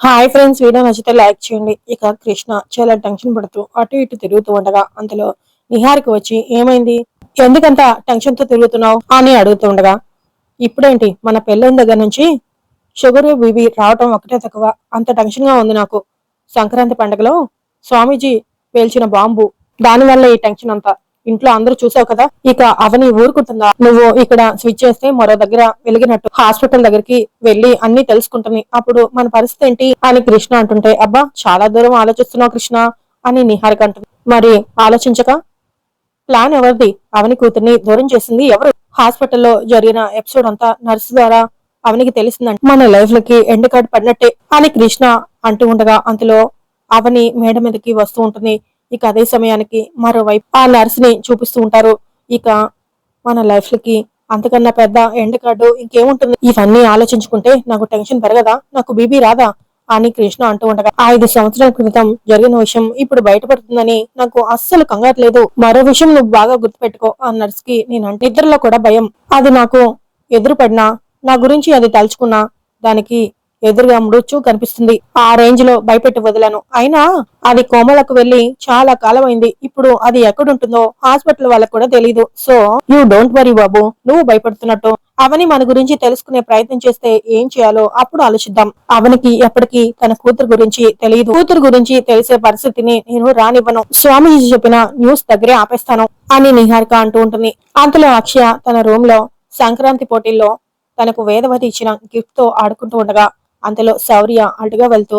Hi friends video నచ్చితే like చేయండి. ఇక కృష్ణ చాలా టెన్షన్ పడుతూ అటు ఇటు తిరుగుతూ ఉండగా అందులో నిహారికి వచ్చి ఏమైంది? ఎందుకంత టెన్షన్తో తిరుగుతున్నావు? అని అడుగుతూ ఉండగా ఇప్పుడేంటి? మన పెళ్ళైన దగ్గర నుంచి షుగర్ బీబీ రావటం ఒకటే తక్కువ. అంత టెన్షన్గా ఉంది నాకు. సంక్రాంతి పండుగలో స్వామీజీ పేల్చిన బాంబు. దానివల్ల ఈ టెన్షన్ అంతా ఇంట్లో అందరూ చూసావు కదా ఇక అవని ఊరుకుంటుందా? నువ్వు ఇక్కడ స్విచ్ చేస్తే మరో దగ్గర వెలిగినట్టు హాస్పిటల్ దగ్గరికి వెళ్ళి అన్ని తెలుసుకుంటుంది. అప్పుడు మన పరిస్థితి ఏంటి? అని కృష్ణ అంటుంటే అబ్బా చాలా దూరం ఆలోచిస్తున్నావు కృష్ణ అని నిహారిక అంటుంది. మరి ఆలోచించక? ప్లాన్ ఎవరిది? అవని కూతుర్ని దూరం చేసింది ఎవరు? హాస్పిటల్లో జరిగిన ఎపిసోడ్ అంతా నర్సు ద్వారా అవనికి తెలిసిందంటే. మన లైఫ్ లకి ఎండ్ కార్డ్ పడినట్టే అని కృష్ణ అంటూ ఉండగా అంతలో అవని మేడ మీదకి వస్తూ ఉంటుంది. ఇక అదే సమయానికి మరోవైపు ఆ నర్స్ని చూపిస్తూ ఉంటారు. ఇక మన లైఫ్లకి అంతకన్నా పెద్ద ఎండ్ కార్డు ఇంకేముంటుంది? ఇవన్నీ ఆలోచించుకుంటే నాకు టెన్షన్ పెరగదా? నాకు బీబీ రాదా? అని కృష్ణ అంటూ ఉండగా ఐదు సంవత్సరాల క్రితం జరిగిన విషయం ఇప్పుడు బయటపడుతుందని నాకు అస్సలు కంగారు లేదు. మరో విషయం నువ్వు బాగా గుర్తుపెట్టుకో ఆ నర్స్కి నేనంటే ఇద్దరిలో కూడా భయం. అది నాకు ఎదురుపడినా నా గురించి అది తలుచుకున్నా దానికి ఎదురుగా మృత్యు కనిపిస్తుంది. ఆ రేంజ్లో భయపెట్టి వదిలాను. అయినా అది కోమలకు వెళ్ళి చాలా కాలం అయింది ఇప్పుడు అది ఎక్కడుంటుందో హాస్పిటల్ వాళ్ళకు కూడా తెలియదు సో యూ డోంట్ వరీ బాబు నువ్వు భయపడుతున్నట్టు. అవని మన గురించి తెలుసుకునే ప్రయత్నం చేస్తే ఏం చేయాలో అప్పుడు ఆలోచిద్దాం. అవనికి ఎప్పటికీ తన కూతురు గురించి తెలియదు కూతురు గురించి తెలిసే పరిస్థితిని నేను రానివ్వను. స్వామీజీ చెప్పిన న్యూస్ దగ్గరే ఆపేస్తాను అని నిహారిక అంటూ ఉంటుంది. అంతలో అక్షయ తన రూమ్లో సంక్రాంతి పోటీల్లో తనకు వేదవతి ఇచ్చిన గిఫ్ట్తో ఆడుకుంటూ ఉండగా అంతలో శౌర్య అటుగా వెళ్తూ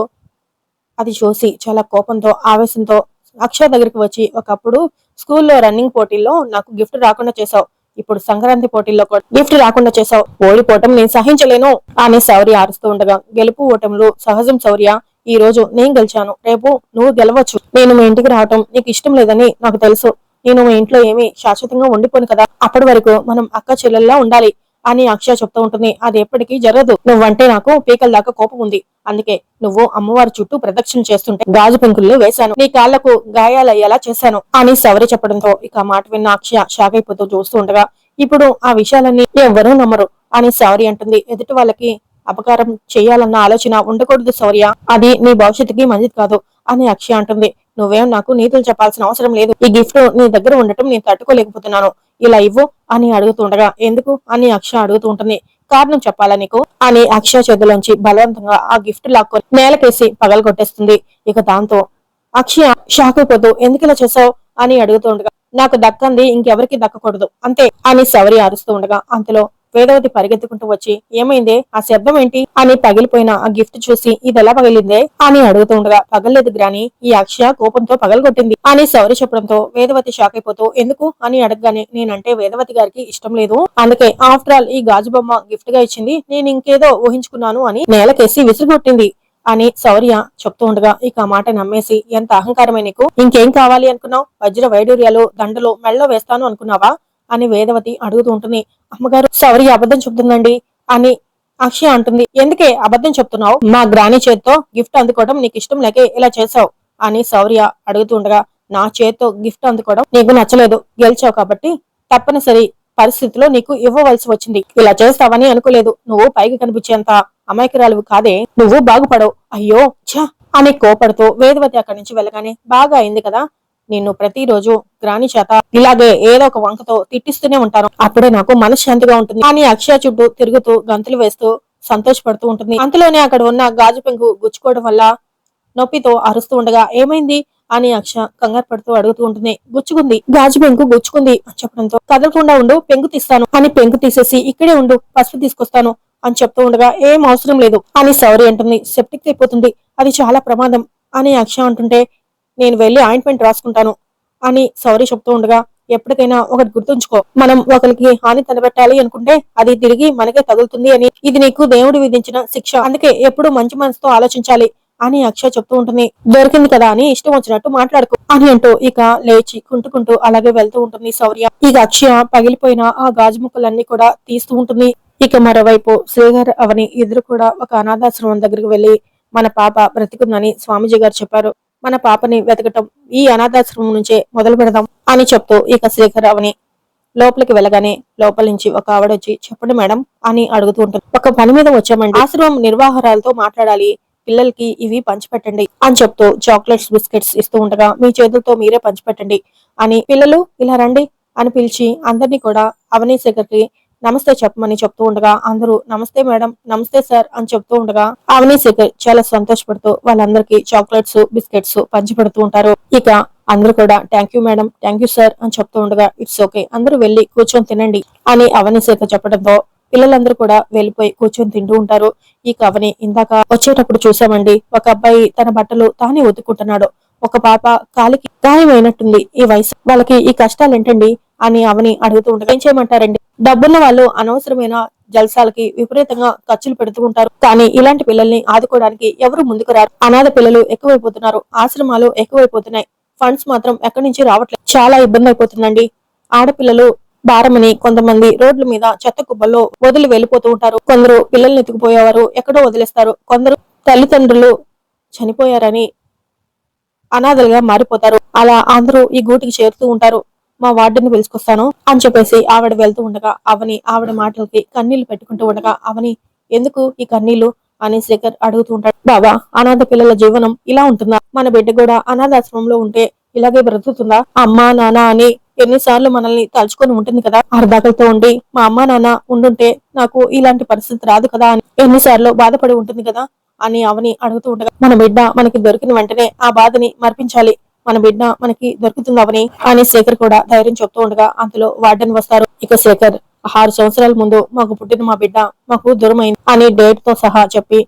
అది చూసి చాలా కోపంతో ఆవేశంతో అక్షయ దగ్గరికి వచ్చి ఒకప్పుడు స్కూల్లో రన్నింగ్ పోటీల్లో నాకు గిఫ్ట్ రాకుండా చేసావు ఇప్పుడు సంక్రాంతి పోటీల్లో కూడా గిఫ్ట్ రాకుండా చేసావు ఓడిపోవటం నేను సహించలేను. అని శౌర్య అరుస్తూ ఉండగా గెలుపు ఓటములు సహజం శౌర్య. ఈ రోజు నేను గెలిచాను. రేపు నువ్వు గెలవచ్చు. నేను మీ ఇంటికి రావటం నీకు ఇష్టం లేదని నాకు తెలుసు. నేను మీ ఇంట్లో ఏమి శాశ్వతంగా ఉండిపోను కదా. అప్పటి వరకు మనం అక్క చెల్లెల్లా ఉండాలి. అని అక్షయ చెప్తూ ఉంటుంది. అది ఎప్పటికీ జరగదు. నువ్వంటే నాకు పీకల దాకా కోపం ఉంది. అందుకే నువ్వు అమ్మవారి చుట్టూ ప్రదక్షిణ చేస్తుంటే గాజు పెంకుల్లో వేశాను. నీ కాళ్ళకు గాయాలయ్యేలా చేశాను అని సవరి చెప్పడంతో ఇక మాట విన్న అక్షయ షాక్ అయిపోతూ చూస్తూ ఉండగా ఇప్పుడు ఆ విషయాలన్నీ ఎవ్వరూ నమ్మరు అని సవరి అంటుంది. ఎదుటి వాళ్ళకి అపకారం చేయాలన్న ఆలోచన ఉండకూడదు శౌర్య. అది నీ భవిష్యత్తుకి మంచిది కాదు అని అక్షయ అంటుంది. నువ్వేం నాకు నీతులు చెప్పాల్సిన అవసరం లేదు. ఈ గిఫ్ట్ నీ దగ్గర ఉండటం నేను తట్టుకోలేకపోతున్నాను. ఇలా ఇవ్వు అని అడుగుతుండగా ఎందుకు? అని అక్షయ అడుగుతూ ఉంటుంది కారణం చెప్పాలా నీకు? అని అక్షయ చేతిలోంచి బలవంతంగా ఆ గిఫ్ట్ లాక్కొని నేలకేసి పగలు కొట్టేస్తుంది ఇక దాంతో అక్షయ షాక్ అయిపోతూ ఎందుకు ఇలా చేసావు అని అడుగుతూ ఉండగా నాకు దక్కంది ఇంకెవరికి దక్కకూడదు. అంతే అని శౌరి అరుస్తూ ఉండగా అంతలో వేదవతి పరిగెత్తుకుంటూ వచ్చి ఏమైందే? ఆ శబ్దం ఏంటి? అని పగిలిపోయిన ఆ గిఫ్ట్ చూసి ఇది ఎలా పగిలిందే? అని అడుగుతూ ఉండగా పగలలేదు గ్రాని ఈ అక్షయ కోపంతో పగలగొట్టింది. అని శౌర్య చెప్పడంతో వేదవతి షాక్ అయిపోతూ ఎందుకు? అని అడగగానే నేనంటే వేదవతి గారికి ఇష్టం లేదు. అందుకే ఆఫ్టర్ ఆల్ ఈ గాజు బొమ్మ గిఫ్ట్గా ఇచ్చింది నేను ఇంకేదో ఊహించుకున్నాను అని నేలకేసి విసిరిగొట్టింది. అని శౌర్య చెప్తూ ఉండగా ఇక ఆ మాట నమ్మేసి ఎంత అహంకారమే నీకు? ఇంకేం కావాలి అనుకున్నావు? వజ్ర వైడూర్యాలు దండలు మెళ్ళో వేస్తాను అనుకున్నావా? అని వేదవతి అడుగుతూ ఉంటుంది. అమ్మగారు శౌర్య అబద్ధం చెప్తుందండి అని అక్షయ అంటుంది. ఎందుకే అబద్ధం చెప్తున్నావు? మా గ్రాని చేత్తో గిఫ్ట్ అందుకోవడం నీకు ఇష్టం లేకే ఇలా చేసావు అని శౌర్య అడుగుతూ ఉండగా నా చేత్తో గిఫ్ట్ అందుకోవడం నీకు నచ్చలేదు. గెలిచావు కాబట్టి తప్పనిసరి పరిస్థితిలో నీకు ఇవ్వవలసి వచ్చింది. ఇలా చేస్తావని అనుకోలేదు. నువ్వు పైకి కనిపించేంత అమాయకురాలు కాదే. నువ్వు బాగుపడవు. అయ్యో ఛా! అని కోపడుతూ వేదవతి అక్కడి నుంచి వెళ్ళగానే బాగా అయింది కదా? నిన్ను ప్రతిరోజు గ్రాని చేత ఇలాగే ఏదో ఒక వంకతో తిట్టిస్తూనే ఉంటాను. అప్పుడే నాకు మనశ్శాంతిగా ఉంటుంది. అని అక్షయ చుట్టూ తిరుగుతూ గంతులు వేస్తూ సంతోషపడుతూ ఉంటుంది. అంతలోనే అక్కడ ఉన్న గాజు పెంకు గుచ్చుకోవడం వల్ల నొప్పితో అరుస్తూ ఉండగా ఏమైంది? అని అక్ష కంగారు పడుతూ అడుగుతూ ఉంటుంది. గుచ్చుకుంది. గాజు పెంకు గుచ్చుకుంది అని చెప్పడంతో కదలకుండా ఉండు పెంకు తీస్తాను. అని పెంకు తీసేసి ఇక్కడే ఉండు పసుపు తీసుకొస్తాను అని చెప్తూ ఉండగా ఏం అవసరం లేదు అని సౌరి అంటుంది. సెప్టిక్ అయిపోతుంది. అది చాలా ప్రమాదం అని అక్ష అంటుంటే నేను వెళ్ళి ఆయింట్మెంట్ రాసుకుంటాను అని సౌరి చెప్తూ ఉండగా ఎప్పటికైనా ఒకటి గుర్తుంచుకో. మనం ఒకరికి హాని తలపెట్టాలి అనుకుంటే అది తిరిగి మనకే తగులుతుంది అని. ఇది నీకు దేవుడు విధించిన శిక్ష. అందుకే ఎప్పుడు మంచి మనసుతో ఆలోచించాలి అని అక్షయ చెప్తూ ఉంటుంది. దొరికింది కదా అని ఇష్టం వచ్చినట్టు మాట్లాడుకో అని అంటూ ఇక లేచి కుంటుకుంటూ అలాగే వెళ్తూ ఉంటుంది శౌర్య ఇక అక్షయ పగిలిపోయిన ఆ గాజు ముక్కలన్నీ కూడా తీస్తూ ఉంటుంది. ఇక మరోవైపు శ్రీగర్ అవని ఇద్దరు కూడా ఒక అనాథాశ్రమం దగ్గరికి వెళ్ళి మన పాప బ్రతికుందని స్వామీజీ గారు చెప్పారు. మన పాపని వెతకటం ఈ అనాథాశ్రమం నుంచే మొదలు పెడదాం అని చెప్తూ ఇక శ్రీధర్ అవని లోపలికి వెళ్ళగానే లోపల నుంచి ఒక ఆవిడ వచ్చి చెప్పండి మేడం అని అడుగుతూ ఉంటుంది. ఒక పని మీద వచ్చామండి. ఆశ్రమం నిర్వాహారాలతో మాట్లాడాలి. పిల్లలకి ఇవి పంచిపెట్టండి అని చెప్తూ చాక్లెట్స్ బిస్కెట్స్ ఇస్తూ ఉండగా మీ చేతులతో మీరే పంచిపెట్టండి అని పిల్లలు ఇలా రండి అని పిలిచి అందరినీ కూడా అవనీ శేఖర్కి నమస్తే చెప్పమని చెప్తూ ఉండగా అందరూ నమస్తే మేడం నమస్తే సార్ అని చెప్తూ ఉండగా అవని శేఖర్ చాలా సంతోషపడుతూ వాళ్ళందరికీ చాక్లెట్స్ బిస్కెట్స్ పంచి పెడుతూ ఉంటారు. ఇక అందరూ కూడా thank you madam thank you sir అని చెప్తూ ఉండగా ఇట్స్ ఓకే అందరూ వెళ్ళి కూర్చొని తినండి అని అవని శేఖర్ చెప్పడంతో పిల్లలందరూ కూడా వెళ్ళిపోయి కూర్చొని తింటూ ఉంటారు. ఈ కవని ఇందాక వచ్చేటప్పుడు చూసామండి ఒక అబ్బాయి తన బట్టలు తానే ఉతుక్కుంటున్నాడు. ఒక పాప కాలికి గాయమైనట్టుంది ఈ వయసు. వాళ్ళకి ఈ కష్టాలు ఏంటండి అని అవని అడుగుతూ ఉంటారు. ఏం చేయమంటారండి? డబ్బున్న వాళ్ళు అనవసరమైన జల్సాలకి విపరీతంగా ఖర్చులు పెడుతూ ఉంటారు. కానీ ఇలాంటి పిల్లల్ని ఆదుకోవడానికి ఎవరు ముందుకు రారు. అనాథ పిల్లలు ఎక్కువైపోతున్నారు. ఆశ్రమాలు ఎక్కువైపోతున్నాయి. ఫండ్స్ మాత్రం ఎక్కడి నుంచి రావట్లేదు. చాలా ఇబ్బంది అయిపోతుందండి. ఆడపిల్లలు భారమని కొంతమంది రోడ్ల మీద చెత్త కుబ్బల్లో వదిలి వెళ్ళిపోతూ ఉంటారు. కొందరు పిల్లల్ని ఎత్తుకుపోయేవారు. ఎక్కడో వదిలేస్తారు. కొందరు తల్లిదండ్రులు చనిపోయారని అనాథలుగా మారిపోతారు. అలా అందరూ ఈ గూటికి చేరుతూ ఉంటారు. మా వార్డుని పిలుచుకొస్తాను అని చెప్పేసి ఆవిడ వెళ్తూ ఉండగా అవని ఆవిడ మాటలకి కన్నీళ్ళు పెట్టుకుంటూ ఉండగా అవని ఎందుకు ఈ కన్నీళ్ళు? అని శేఖర్ అడుగుతూ ఉంటాడు. బాబా అనాథ పిల్లల జీవనం ఇలా ఉంటుందా? మన బిడ్డ కూడా అనాథాశ్రమంలో ఉంటే ఇలాగే బ్రతుకుతుందా? అమ్మా నాన్న అని ఎన్నిసార్లు మనల్ని తలుచుకొని ఉంటుంది కదా? అర్ధాకలతో ఉండి మా అమ్మా నాన్న ఉండుంటే నాకు ఇలాంటి పరిస్థితి రాదు కదా అని ఎన్నిసార్లు బాధపడి ఉంటుంది కదా? అని అవని అడుగుతూ ఉండగా మన బిడ్డ మనకి దొరికిన వెంటనే ఆ బాధని మర్పించాలి. మన బిడ్డ మనకి దొరుకుతుందవని కానీ అని శేఖర్ కూడా ధైర్యం చెప్తూ ఉండగా అందులో వార్డెన్ వస్తారు. ఇక శేఖర్ ఆరు సంవత్సరాల ముందు మాకు పుట్టిన మా బిడ్డ మాకు దూరమైంది అని డేట్తో సహా చెప్పి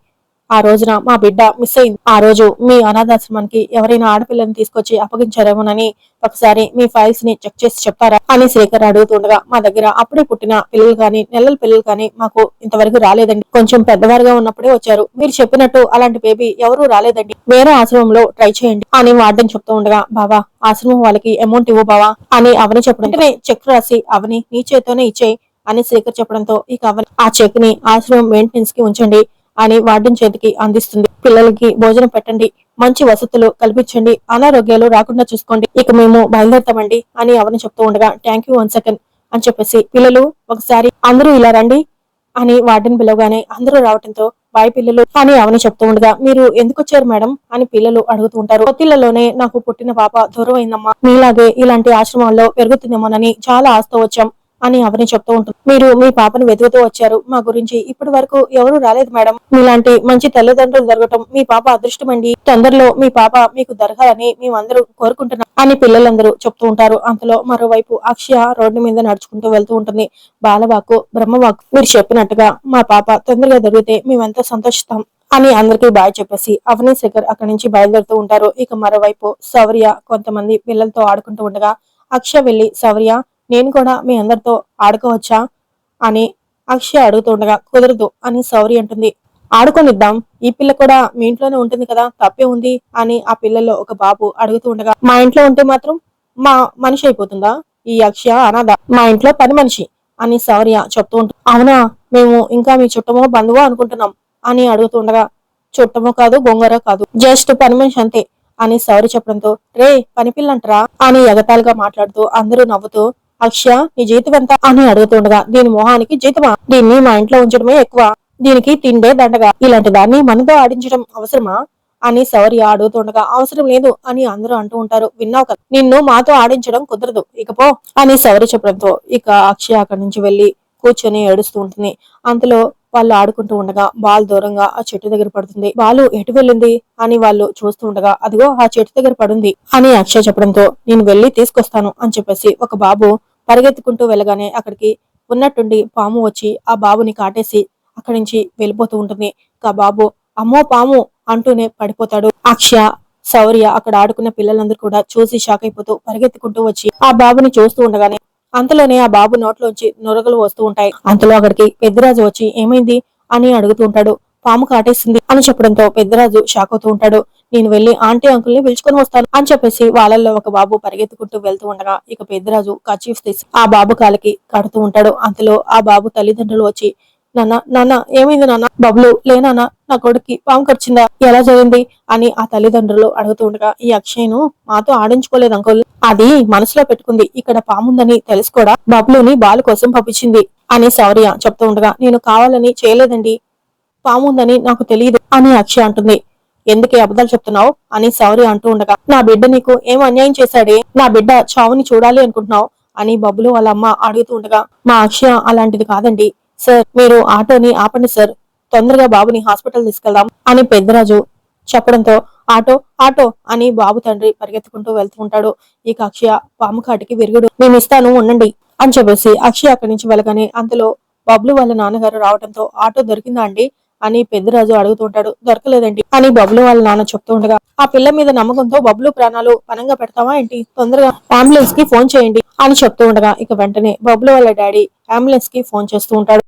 ఆ రోజున మా బిడ్డ మిస్ అయింది. ఆ రోజు మీ అనాథాశ్రమానికి ఎవరైనా ఆడపిల్లని తీసుకొచ్చి అప్పగించారేమోనని ఒకసారి మీ ఫైల్స్ని చెక్ చేసి చెప్తారా అని శేఖర్ అడుగుతుండగా మా దగ్గర అప్పుడే పుట్టిన పిల్లలు కానీ నెలల పిల్లలు కానీ మాకు ఇంతవరకు రాలేదండి. కొంచెం పెద్దవారుగా ఉన్నప్పుడే వచ్చారు. మీరు చెప్పినట్టు అలాంటి బేబీ ఎవరూ రాలేదండి. వేరే ఆశ్రమంలో ట్రై చేయండి అని వార్డెన్ చెప్తూ ఉండగా బావా ఆశ్రమం వాళ్ళకి అమౌంట్ ఇవ్వు బావా అని అవని చెప్పడం. వెంటనే చెక్ రాసి అవని నీ చేతోనే ఇచ్చేయి అని శేఖర్ చెప్పడంతో ఇక అవని ఆ చెక్ని ఆశ్రమం మెయింటెనెన్స్కి ఉంచండి. అని వార్డెన్ చేతికి అందిస్తుంది. పిల్లలకి భోజనం పెట్టండి మంచి వసతులు కల్పించండి అనారోగ్యాలు రాకుండా చూసుకోండి. ఇక మేము బయలుదేరుతామండి అని అవని చెప్తూ ఉండగా థ్యాంక్ యూ వన్ సెకండ్ అని చెప్పేసి పిల్లలు ఒకసారి అందరూ ఇలా రండి అని వార్డెన్ పిలవగానే అందరూ రావడంతో బాయ్ పిల్లలు అని అవని చెప్తూ ఉండగా మీరు ఎందుకు వచ్చారు మేడం? అని పిల్లలు అడుగుతూ ఉంటారు. కొత్తిళ్ళలోనే నాకు పుట్టిన పాప దూరం అయిందమ్మా మీలాగే ఇలాంటి ఆశ్రమాల్లో పెరుగుతుందేమోనని చాలా ఆస్తో వచ్చాం. అని అవని చెప్తూ ఉంటుంది. మీరు మీ పాపను వెతుకుతూ వచ్చారు. మా గురించి ఇప్పటి వరకు ఎవరు రాలేదు మేడం. మీలాంటి మంచి తల్లిదండ్రులు జరగటం మీ పాప అదృష్టమండి తొందరలో మీ పాప మీకు దొరకాలని మేమందరూ కోరుకుంటున్నాం అని పిల్లలందరూ చెప్తూ ఉంటారు. అంతలో మరోవైపు అక్షయ రోడ్డు మీద నడుచుకుంటూ వెళ్తూ ఉంటుంది. బాలవాకు బ్రహ్మవాకు మీరు చెప్పినట్టుగా మా పాప తొందరగా దొరికితే మేమెంతో సంతోషిస్తాం అని అందరికీ బాయ్ చెప్పేసి అవనీ శేఖర్ అక్కడి నుంచి బయలుదేరుతూ ఉంటారు. ఇక మరోవైపు శౌర్య కొంతమంది పిల్లలతో ఆడుకుంటూ ఉండగా అక్షయ వెళ్ళి శౌర్య నేను కూడా మీ అందరితో ఆడుకోవచ్చా? అని అక్షయ అడుగుతుండగా కుదరదు అని సౌరి అంటుంది. ఆడుకొనిద్దాం. ఈ పిల్ల కూడా మీ ఇంట్లోనే ఉంటుంది కదా తప్పే ఉంది అని ఆ పిల్లలో ఒక బాబు అడుగుతూ ఉండగా మా ఇంట్లో ఉంటే మాత్రం మా మనిషి అయిపోతుందా? ఈ అక్షయ అనాథ మా ఇంట్లో పని మనిషి అని సౌర్య చెప్తూ ఉంటుంది. అవునా మేము ఇంకా మీ చుట్టమో బంధువో అనుకుంటున్నాం అని అడుగుతుండగా చుట్టమో కాదు గొంగర కాదు జస్ట్ పని మనిషి అంతే అని సౌరి చెప్పడంతో రే పని పిల్లంటరా అని ఎగతాలుగా మాట్లాడుతూ అందరూ నవ్వుతూ అక్షయ నీ జీతం ఎంత అని అడుగుతుండగా దీని మొహానికి జీతమా? దీన్ని మా ఇంట్లో ఉంచడమే ఎక్కువ. దీనికి తిండే దండగా. ఇలాంటి దాన్ని మనతో ఆడించడం అవసరమా? అని శౌర్య అడుగుతుండగా అవసరం లేదు అని అందరూ అంటూ ఉంటారు. విన్నావు కదా నిన్ను మాతో ఆడించడం కుదరదు. ఇకపో అని శౌర్య చెప్పడంతో ఇక అక్షయ అక్కడి నుంచి వెళ్ళి కూర్చొని ఏడుస్తూ ఉంటుంది. అంతలో వాళ్ళు ఆడుకుంటూ ఉండగా బాల్ దూరంగా ఆ చెట్టు దగ్గర పడుతుంది. బాలు ఎటు వెళ్ళింది? అని వాళ్ళు చూస్తూ ఉండగా అదిగో ఆ చెట్టు దగ్గర పడుంది అని అక్షయ్ చెప్పడంతో నేను వెళ్ళి తీసుకొస్తాను అని చెప్పేసి ఒక బాబు పరిగెత్తుకుంటూ వెళ్ళగానే అక్కడికి ఉన్నట్టుండి పాము వచ్చి ఆ బాబుని కాటేసి అక్కడి నుంచి వెళ్ళిపోతూ ఉంటుంది. ఆ బాబు అమ్మో పాము అంటూనే పడిపోతాడు. అక్షయ శౌర్య అక్కడ ఆడుకున్న పిల్లలందరూ కూడా చూసి షాక్ అయిపోతూ పరిగెత్తుకుంటూ వచ్చి ఆ బాబుని చూస్తూ ఉండగానే అంతలోనే ఆ బాబు నోట్లోంచి నొరగలు వస్తూ ఉంటాయి. అంతలో అక్కడికి పెద్దరాజు వచ్చి ఏమైంది? అని అడుగుతూ ఉంటాడు. పాము కాటేసింది అని చెప్పడంతో పెద్దరాజు షాక్ అవుతూ ఉంటాడు. నేను వెళ్ళి ఆంటీ అంకుల్ని పిలుచుకొని వస్తాను అని చెప్పేసి వాళ్ళల్లో ఒక బాబు పరిగెత్తుకుంటూ వెళ్తూ ఉండగా ఇక పెద్దరాజు కచీఫ్ తీసి ఆ బాబు కాలికి కడుతూ ఉంటాడు. అంతలో ఆ బాబు తల్లిదండ్రులు వచ్చి నాన్న నాన్న ఏమైంది నాన్న? బబ్లు లేనాన్న నా కొడుక్కి పాము కరిచిందా? ఎలా జరిగింది? అని ఆ తల్లిదండ్రులు అడుగుతూ ఉండగా ఈ అక్షయ్ను మాతో ఆడించుకోలేదు అంకుల్. అది మనసులో పెట్టుకుంది. ఇక్కడ పాముందని తెలుసుకోడా బబ్లుని బాలు కోసం పంపించింది. అని శౌర్య చెప్తూ ఉండగా నేను కావాలని చేయలేదండి. పాము ఉందని నాకు తెలియదు అని అక్షయ అంటుంది. ఎందుకే అబద్ధాలు చెప్తున్నావు? అని సౌరి అంటూ ఉండగా నా బిడ్డ నీకు ఏం అన్యాయం చేశాడే? నా బిడ్డ చావుని చూడాలి అనుకుంటున్నావు? అని బబ్బులు వాళ్ళ అమ్మ అడుగుతూ ఉండగా మా అక్షయ అలాంటిది కాదండి. సార్ మీరు ఆటోని ఆపండి సార్. తొందరగా బాబుని హాస్పిటల్ తీసుకెళ్దాం అని పెద్దరాజు చెప్పడంతో ఆటో ఆటో అని బాబు తండ్రి పరిగెత్తుకుంటూ వెళ్తూ ఉంటాడు. ఇక అక్షయ పాము కాటికి విరుగుడు. నేను ఇస్తాను ఉండండి అని చెప్పేసి అక్షయ అక్కడి నుంచి వెళ్ళగానే అంతలో బబ్లు వాళ్ళ నాన్నగారు రావడంతో ఆటో దొరికిందా అండి? అని పెద్దరాజు అడుగుతుంటాడు. దొరకలేదండి. అని బబ్లు వాళ్ళ నాన్న చెప్తూ ఉండగా ఆ పిల్ల మీద నమ్మకంతో బబ్లు ప్రాణాలు పనంగా పెడతావా ఏంటి? తొందరగా అంబులెన్స్కి ఫోన్ చేయండి అని చెప్తూ ఉండగా ఇక వెంటనే బబ్లు వాళ్ళ డాడీ అంబులెన్స్కి ఫోన్ చేస్తూ ఉంటాడు.